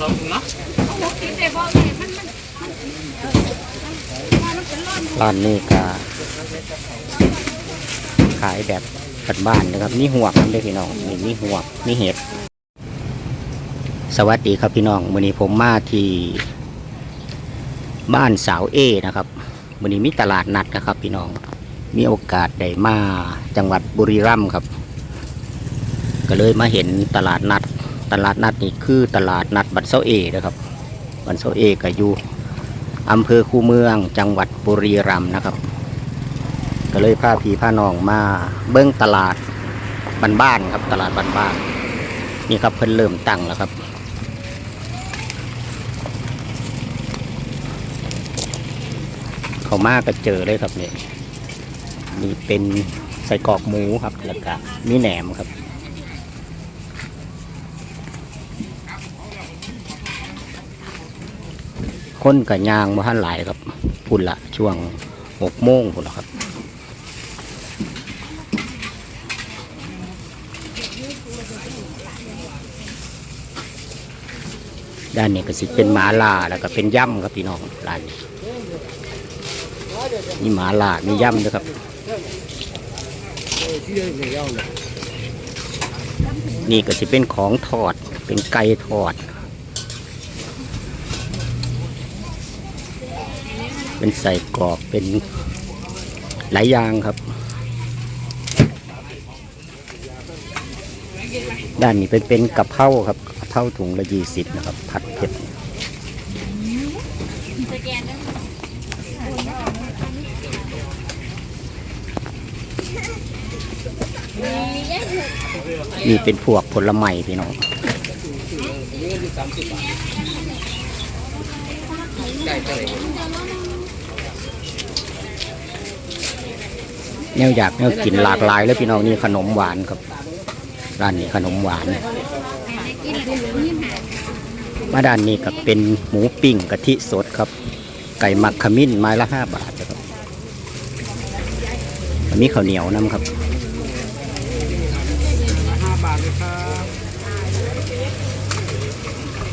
สองถุงเนาะร้านนี้ก็ขายแบบบ้านๆนะครับมีหวกนด้วยพี่น้องมีมีหวกมีเห็ดสวัสดีครับพี่น้องวันนี้ผมมาที่บ้านสาวเอนะครับวันนี้มีตลาดนัดนะครับ พี่น้องมีโอกาสได้มาจังหวัดบุรีรัมย์ครับ ก็เลยมาเห็นตลาดนัด ตลาดนัดนี่คือตลาดนัดบันเซาเอนะครับบันเซาเอก็อยู่อำเภอคูเมืองจังหวัดบุรีรัมย์นะครับ ก็เลยพาพี่พาน้องมาเบิ้งตลาดบ้านครับ ตลาดบ้านนี่ครับเพิ่นเริ่มตั้งแล้วครับ เขามาก็เจอเลยครับเนี่ยนี่เป็นใส่กรอกหมูครับแล้วก็มีแหนมครับ คนกับยางมาท่านหลายครับพุ่นละช่วงหกโมงพุ่นละครับด้านนี้ก็สิเป็นหมาล่าแล้วก็เป็นย่ำครับพี่น้องร้านนี้มีหมาล่ามีย่ำด้วยครับ นี่ก็สิเป็นของทอดเป็นไก่ทอด เป็นใส่กรอกเป็นหลายอย่างครับ ด้านนี้เป็นเป็นกะเพราครับกะเพราถุงละยี่สิบนะครับ ผัดเผ็ดนี่เป็นพวกผลไม้พี่น้อง แนวอยากแนวกินหลากหลายแล้วพี่น้องนี่ขนมหวานครับร้านนี้ขนมหวาน มาด้านนี้ก็เป็นหมูปิ้งกะทิสดครับ ไก่หมักขมิ้นไม้ละห้าบาทครับอันนี้ข้าวเหนียวน้ำครับ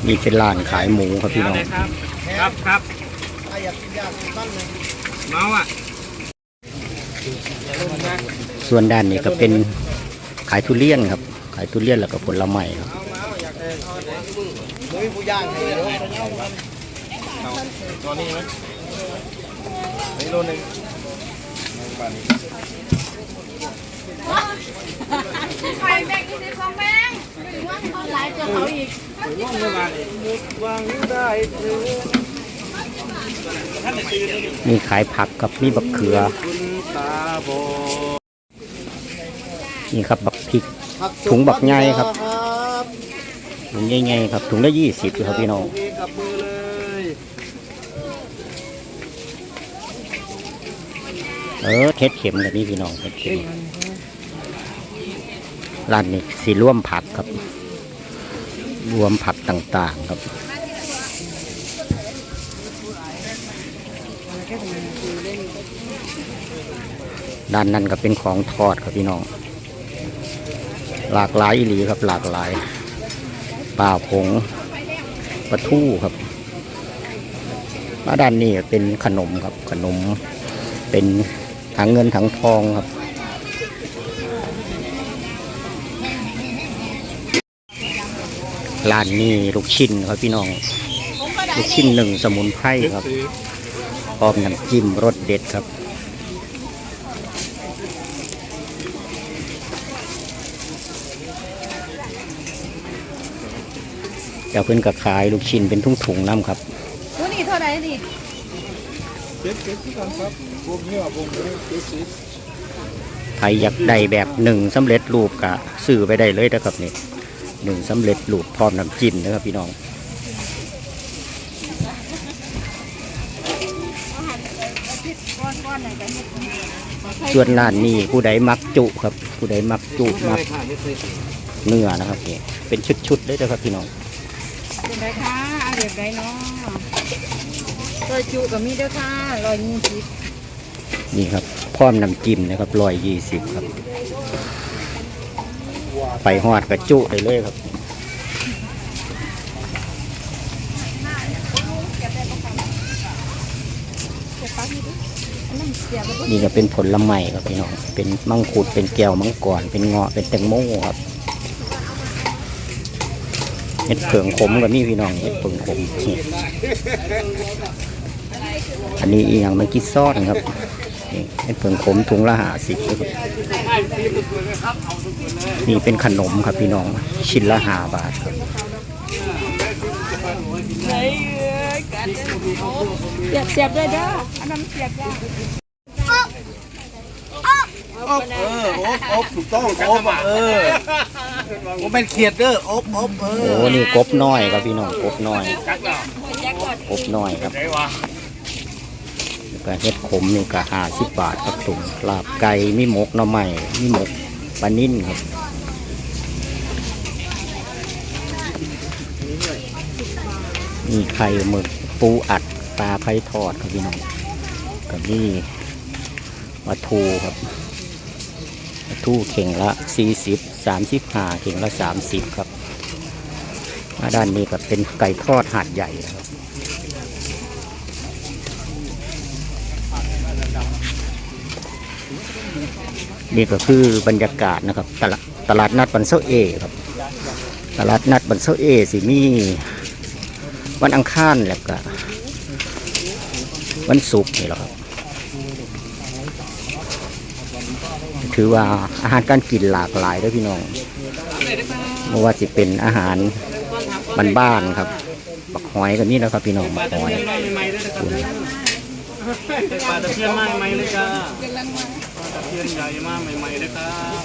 นี่เป็นร้านขายหมูครับพี่น้อง ครับครับครับเมาอะ ส่วนด้านนี้ก็เป็นขายทุเรียนครับ ขายทุเรียนแล้วก็ผลไม้ครับตัวนี้ไหมนี่โลนึงไปแบ่งยี่สิบสองแบงหลายจะเขาอีกว่างเมื่อวานวางได้ถึงท่านไหนตื่นเลยมีขายผักกับมีบักเขือ คุณตาโบนี่ครับบักพริก ถุงบักใหญ่ครับ ถุงใหญ่ๆครับ ถุงละยี่สิบครับพี่น้องกับมือเลยเออเท็ดเข็มกับนี่พี่น้องเท็ดเข็มร้านนี้สีร่วมผักครับ รวมผักต่างๆครับ ด้านนั้นก็เป็นของทอดครับพี่น้อง หลากหลายอีหลีครับหลากหลายปลาผงปลาทู่ครับมาด้านนี้เป็นขนมครับขนม เป็นถังเงินถังทองครับ ร้านนี้ลูกชิ้นครับพี่น้อง ลูกชิ้นหนึ่งสมุนไพรครับพร้อมน้ำจิ้มรสเด็ดครับ เดี๋ยวเพิ่นก็ขายลูกชิ้นเป็นถุงๆน้ำครับตัวนี้เท่าไหร่นี่เจ็ดเจ็ดที่กันครับพวกนี้พวกนี้เจ็ดสิบใครอยากได้แบบหนึ่งสำเร็จรูปกะซื้อไปได้เลยนะครับนี่หนึ่งสำเร็จรูปพร้อมน้ำจิ้มนะครับพี่น้องก้อนๆหน่อยกันส่วนร้านนี้ผู้ใดมักจุครับ ผู้ใดมักจุมักค่ะไม่เคยเนื้อนะครับนี่เป็นชุดๆเลยนะครับพี่น้อง เป็นไรคะเอาเด็บไรเนาะซอยจุกับมีเด้อค่ะรอยยี่สิบนี่ครับพร้อมน้ำจิ้มนะครับรอยยี่สิบครับ ไปหอดกระจุไปเลยครับนี่ก็เป็นผลละไม้ครับพี่น้อง เป็นมังคุด เป็นแก้วมังกร เป็นเงาะ เป็นแตงโมครับ เห็ดเผืองขมก็มีพี่น้องเห็ดเผืองขมนี่อันนี้อีกอย่างมันกิดซ่อนครับนี่เห็ดเผืองขมถุงละหาสิบครับนี่เป็นขนมครับพี่น้องชิ้นละหาบาทครับเสียบเสียบเลยเด้ออันนั้นเสียบจ้าอบเอออบอบถูกต้องอบอะเออ ผมเป็นเขียดเด้ออบอบเออโอ้นี่กบน้อยครับพี่น้องกบน้อยกบน้อยครับแล้วก็เห็ดขมนี่ก็ห้าสิบบาทครับถุงลาบไก่มีหมกหน่อไม้มีหมกปลานิ่นครับมีไข่หมึกปูอัดปลาไผ่ทอดครับพี่น้องกับนี่ปลาทูครับปลาทูเข่งละสี่สิบ สามสิบห้าเข่งละสามสิบครับด้านนี้ก็เป็นไก่ทอดหาดใหญ่ครับนี่ก็คือบรรยากาศนะครับตลาดตลาดนัดบันเซเอครับ ตลาดนัดบันเซเอสิมีวันอังคารแล้วก็วันศุกร์นี่แหละครับ ถือว่าอาหารการกินหลากหลายด้วยพี่น้องไม่ว่าจะเป็นอาหารบ้านๆครับบักหอยก็มีแล้วครับพี่น้องบักหอยใหม่ๆเลยนะครับปลาตะเพียนมากไหมเลยจ้าปลาตะเพียนใหญ่มากใหม่ๆเลยครับ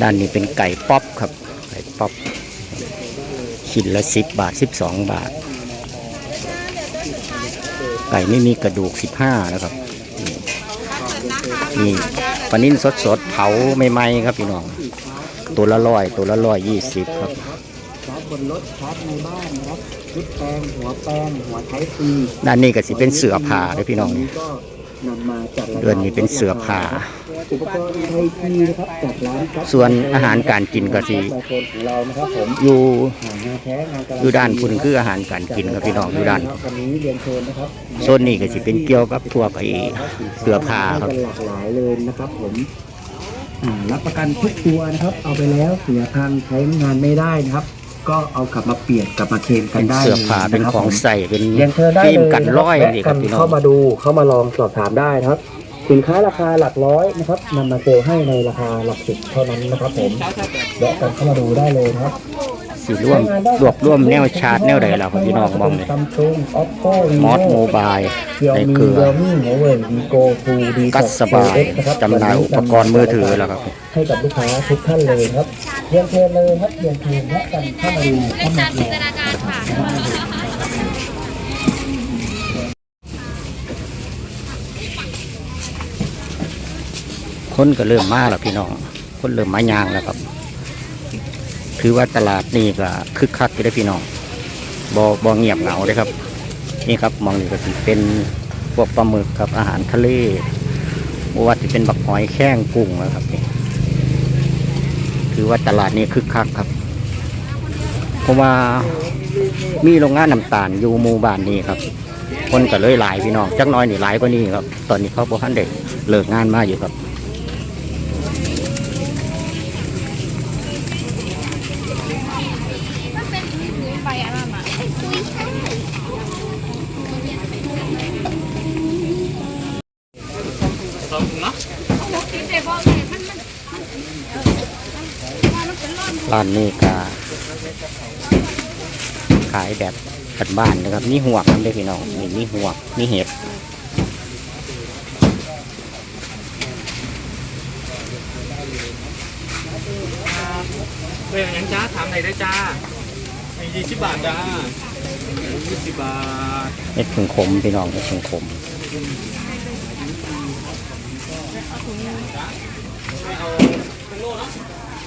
ด้านนี้เป็นไก่ป๊อปครับ ไก่ป๊อป ชิ้นละสิบบาทสิบสองบาท ไก่ไม่มีกระดูกสิบห้านะครับ นี่ปลานิ่นสดสดๆเผาใหม่ๆครับพี่น้อง ตัวละร้อยตัวละร้อยยี่สิบครับชาร์จบนรถชาร์จในบ้านนะครับชุดแปลงหัวแปลงหัวไทยซีด้านนี้ก็สิเป็นเสือผ่าเลยพี่น้องนี้ก็ นำมาจัดระบายเดือนนี้เป็นเสือผ่าอุปกรณ์ไทยซีนะครับจากร้านครับส่วนอาหารการกินก็สิไมโครของเรานะครับผมอยู่หางานแท้งานการัอยู่ด้านพุ่นคืออาหารการกินครับพี่น้องอยู่ด้านวันนี้เรียนเชิญนะครับโซนนี้ก็สิเป็นเกี่ยวกับพวกไอ้เสือผ่าครับให้กันหลากหลายเลยนะครับผมอ่ารับประกันทุกตัวนะครับ เอาไปแล้วเสียพังใช้งานไม่ได้นะครับ ก็เอากลับมาเปลี่ยนกลับมาเคลมกัเป็นนได้เสือผ่าลยะเป็นครับของผมใส่เป็นเรียนเชิญได้ฟิล์มเลยกันร้อยนี่ครับแวะพี่น้อง เข้ามาดูเข้ามาลองสอบถามได้นะครับ สินค้าราคาหลักร้อยนะครับนำมาเซลล์ให้ในราคาหลักสิบเท่านั้นนะครับผมแวะกันเข้ามาดูได้เลยนะครับ สิร่วมรวบรวมแนวชาร์จแนวใดล่ะครับพี่น้องมองเลยซัมซุงออปโป้มอสโมบายเกียวในมีเครือเรียวมี่หัวเว่ยวีโก้ทูดีกัสบายจำหน่ายอุปกรณ์มือถือแล้วครับให้กับลูกค้าทุกท่านเลยครับเรียนเชิญเลยครับเรียนเชิญแวะกันเข้ามาดูเข้ามาดูคนก็เริ่มมาแล้วพี่น้อง คนเริ่มมายางแล้วครับ ถือว่าตลาดนี่ก็คึกคักอยู่ได้พี่น้องบอบอเงียบเหงาเลยครับ นี่ครับมองนี่ก็สิเป็นพวกปลาหมึกครับอาหารทะเลว่าจะเป็นบักหอยแข้งกุ้งนะครับนี่ถือว่าตลาดนี้คึกคักครับ เพราะว่ามีโรงงานน้ำตาลอยู่หมู่บ้านนี้ครับ คนก็เลยหลายพี่น้องจักน้อยนี่หลายกว่านี้ครับ ตอนนี้เขาบอกท่านเด็กเลิกงานมาอยู่ครับ ร้านนี้ก็ขายแบบบ้านๆนะครับนี่หวกนั่นเลยพี่น้องนี่มีหวกมีเห็ดเป็นอย่างจ้าถามไหนได้จ้ามียี่สิบบาทจ้ายี่สิบบาทเห็ดผึ่งขมพี่น้องเห็ดผึ่งขม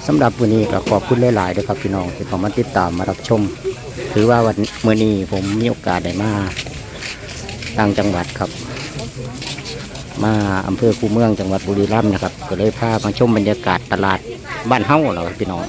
สำหรับวันนี้ก็ขอบคุณหลายๆด้วยครับพี่น้องที่เข้ามาติดตามมารับชม ถือว่าวันเมื่อนี้ผมมีโอกาสได้มาต่างจังหวัดครับ มาอำเภอคูเมืองจังหวัดบุรีรัมย์นะครับ ก็เลยพามาชมบรรยากาศตลาดบ้านเฮ้าเราพี่น้อง